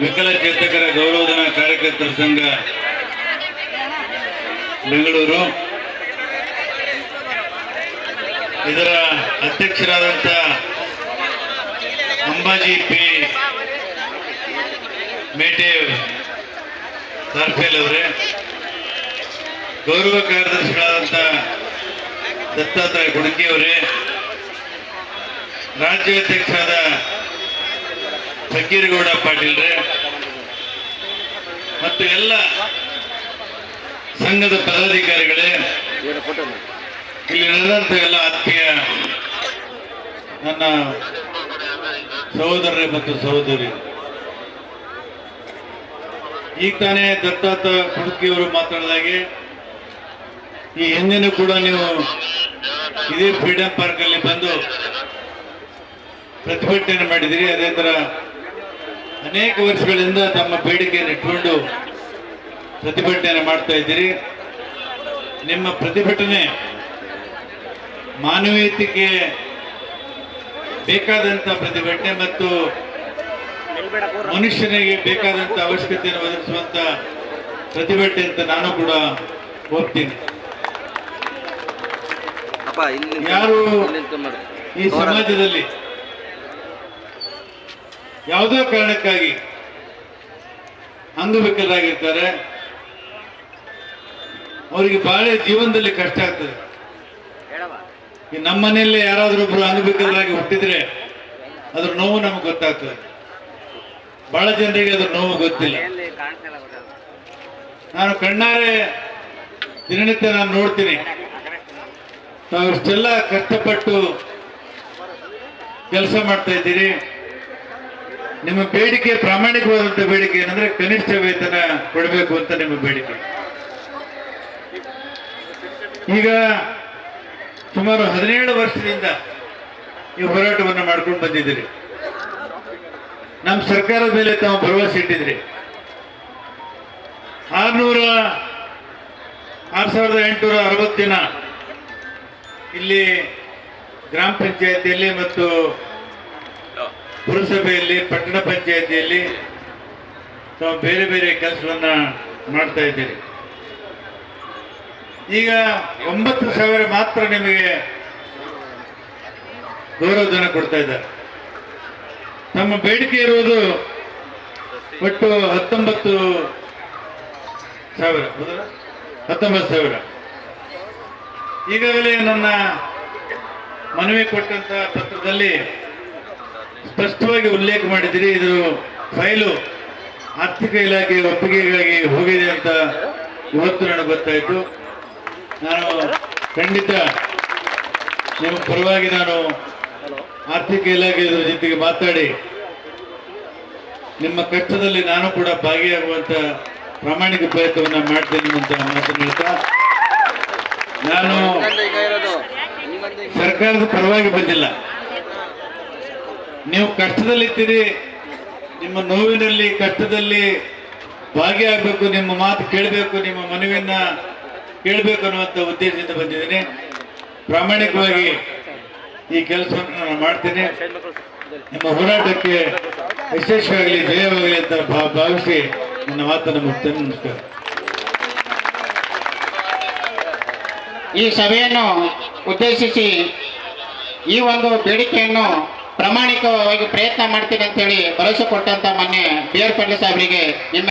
ವಿಕಲಚೇತಕರ ಗೌರವಧನ ಕಾರ್ಯಕರ್ತರ ಸಂಘ ಬೆಂಗಳೂರು. ಇದರ ಅಧ್ಯಕ್ಷರಾದಂಥ ಅಂಬಾಜಿ ಪಿ. ಮೇಟೆ ಕಾರ್ಫೇಲ್ ಅವರೇ, ಗೌರವ ಕಾರ್ಯದರ್ಶಿಗಳಾದಂಥ ದತ್ತಾತ್ರೇಯ ಕುಣಕಿ ಅವರೇ, ರಾಜ್ಯಾಧ್ಯಕ್ಷರಾದ ಫಕೀರಗೌಡ ಪಾಟೀಲ್ರೇ ಮತ್ತು ಎಲ್ಲ ಸಂಘದ ಪದಾಧಿಕಾರಿಗಳೇ, ಇಲ್ಲಿ ನಡೆದಂತ ಎಲ್ಲ ಆತ್ಮೀಯ ನನ್ನ ಸಹೋದರರೇ ಮತ್ತು ಸಹೋದರಿ. ಈಗ ತಾನೇ ದತ್ತಾತ ಕುಡುಕಿಯವರು ಮಾತಾಡಿದಾಗೆ, ಈ ಹಿಂದಿನೂ ಕೂಡ ನೀವು ಇದೇ ಫ್ರೀಡಂ ಪಾರ್ಕ್ ಅಲ್ಲಿ ಬಂದು ಪ್ರತಿಭಟನೆ ಮಾಡಿದಿರಿ, ಅದೇ ತರ ಅನೇಕ ವರ್ಷಗಳಿಂದ ತಮ್ಮ ಬೇಡಿಕೆಯನ್ನು ಇಟ್ಕೊಂಡು ಪ್ರತಿಭಟನೆ ಮಾಡ್ತಾ ಇದ್ದೀರಿ ನಿಮ್ಮ ಪ್ರತಿಭಟನೆ ಮಾನವೀಯತೆಗೆ ಬೇಕಾದಂತ ಪ್ರತಿಭಟನೆ ಮತ್ತು ಮನುಷ್ಯನಿಗೆ ಬೇಕಾದಂತ ಅವಶ್ಯಕತೆಯನ್ನು ಒದಗಿಸುವಂತ ಪ್ರತಿಭಟನೆ ಅಂತ ನಾನು ಕೂಡ ಹೋಗ್ತೀನಿ ಯಾರು. ಈ ಸಮಾಜದಲ್ಲಿ ಯಾವುದೋ ಕಾರಣಕ್ಕಾಗಿ ಅಂಗವಿಕಲರಾಗಿರ್ತಾರೆ ಅವರಿಗೆ ಬಹಳ ಜೀವನದಲ್ಲಿ ಕಷ್ಟ ಆಗ್ತದೆ. ಈ ನಮ್ಮ ಮನೆಯಲ್ಲೇ ಯಾರಾದ್ರೂ ಒಬ್ರು ಅಂಗವಿಕಲರಾಗಿ ಹುಟ್ಟಿದ್ರೆ ಅದ್ರ ನೋವು ನಮಗೆ ಗೊತ್ತಾಗ್ತದೆ. ಬಹಳ ಜನರಿಗೆ ಅದ್ರ ನೋವು ಗೊತ್ತಿಲ್ಲ. ನಾನು ಕಣ್ಣಾರೆ ದಿನನಿತ್ಯ ನಾನು ನೋಡ್ತೀನಿ. ಅವ್ರಷ್ಟೆಲ್ಲ ಕಷ್ಟಪಟ್ಟು ಕೆಲಸ ಮಾಡ್ತಾ ಇದ್ದೀರಿ. ನಿಮ್ಮ ಬೇಡಿಕೆ ಪ್ರಾಮಾಣಿಕವಾದಂತ ಬೇಡಿಕೆ ಏನಂದ್ರೆ ಕನಿಷ್ಠ ವೇತನ ಕೊಡಬೇಕು ಅಂತ ನಿಮ್ಮ ಬೇಡಿಕೆ. ಈಗ ಸುಮಾರು ಹದಿನೇಳು ವರ್ಷದಿಂದ ಈ ಹೋರಾಟವನ್ನು ಮಾಡ್ಕೊಂಡು ಬಂದಿದ್ದೀರಿ. ನಮ್ಮ ಸರ್ಕಾರದ ಮೇಲೆ ತಾವು ಭರವಸೆ ಇಟ್ಟಿದ್ರಿ ಆರ್ನೂರ ಆರು ಸಾವಿರದ ಎಂಟುನೂರ ಅರವತ್ತು ದಿನ ಇಲ್ಲಿ ಗ್ರಾಮ ಪಂಚಾಯತಿಯಲ್ಲಿ ಮತ್ತು ಪುರಸಭೆಯಲ್ಲಿ, ಪಟ್ಟಣ ಪಂಚಾಯತಿಯಲ್ಲಿ ತಾವು ಬೇರೆ ಬೇರೆ ಕೆಲಸವನ್ನ ಮಾಡ್ತಾ ಇದ್ದೀರಿ. ಈಗ ಒಂಬತ್ತು ಸಾವಿರ ಮಾತ್ರ ನಿಮಗೆ ಗೌರವಧನ ಕೊಡ್ತಾ ಇದ್ದಾರೆ. ನಮ್ಮ ಬೇಡಿಕೆ ಇರುವುದು ಒಟ್ಟು ಹತ್ತೊಂಬತ್ತು ಸಾವಿರ? ಹತ್ತೊಂಬತ್ತು ಸಾವಿರ. ಈಗಾಗಲೇ ನನ್ನ ಮನವಿ ಕೊಟ್ಟಂತ ಪತ್ರದಲ್ಲಿ ಸ್ಪಷ್ಟವಾಗಿ ಉಲ್ಲೇಖ ಮಾಡಿದಿರಿ ಇದು ಫೈಲು ಆರ್ಥಿಕ ಇಲಾಖೆ ಒಪ್ಪಿಗೆಗಾಗಿ ಹೋಗಿದೆ ಅಂತ ಇವತ್ತು ನನಗೆ ಗೊತ್ತಾಯಿತು ನಾನು ಖಂಡಿತ ನಿಮ್ಮ ಪರವಾಗಿ ನಾನು ಆರ್ಥಿಕ ಇಲಾಖೆ ಜೊತೆಗೆ ಮಾತಾಡಿ ನಿಮ್ಮ ಕಷ್ಟದಲ್ಲಿ ನಾನು ಕೂಡ ಭಾಗಿಯಾಗುವಂತ ಪ್ರಾಮಾಣಿಕ ಪ್ರಯತ್ನವನ್ನ ಮಾಡ್ತೇನೆ ಅಂತ ಮಾತನಾಡ್ತಾ ನಾನು. ಸರ್ಕಾರದ ಪರವಾಗಿ ಬಂದಿಲ್ಲ ನೀವು ಕಷ್ಟದಲ್ಲಿದ್ದೀರಿ, ನಿಮ್ಮ ನೋವಿನಲ್ಲಿ, ಕಷ್ಟದಲ್ಲಿ ಭಾಗಿಯಾಗಬೇಕು, ನಿಮ್ಮ ಮಾತು ಕೇಳಬೇಕು, ನಿಮ್ಮ ಮನವಿಯನ್ನ ಕೇಳಬೇಕು ಅನ್ನುವಂಥ ಉದ್ದೇಶದಿಂದ ಬಂದಿದ್ದೀನಿ. ಪ್ರಾಮಾಣಿಕವಾಗಿ ಈ ಕೆಲಸವನ್ನು ನಾನು ಮಾಡ್ತೇನೆ. ನಿಮ್ಮ ಹೋರಾಟಕ್ಕೆ ವಿಶೇಷವಾಗಲಿ, ಜಯವಾಗಲಿ ಅಂತ ಭಾವಿಸಿ ನನ್ನ ಮಾತನ್ನು ಮುಗ್ತೇನೆ. ನಮಸ್ಕಾರ. ಈ ಸಭೆಯನ್ನು ಉದ್ದೇಶಿಸಿ ಈ ಒಂದು ಬೇಡಿಕೆಯನ್ನು ಪ್ರಾಮಾಣಿಕವಾಗಿ ಪ್ರಯತ್ನ ಮಾಡ್ತೀನಿ ಅಂತ ಹೇಳಿ ಭರವಸೆ ಕೊಟ್ಟಂತ ಮೊನ್ನೆ ಬಿ ಆರ್ ಪಾಟೀಲ್ ಸಾಹೇಬರಿಗೆ ನಿಮ್ಮ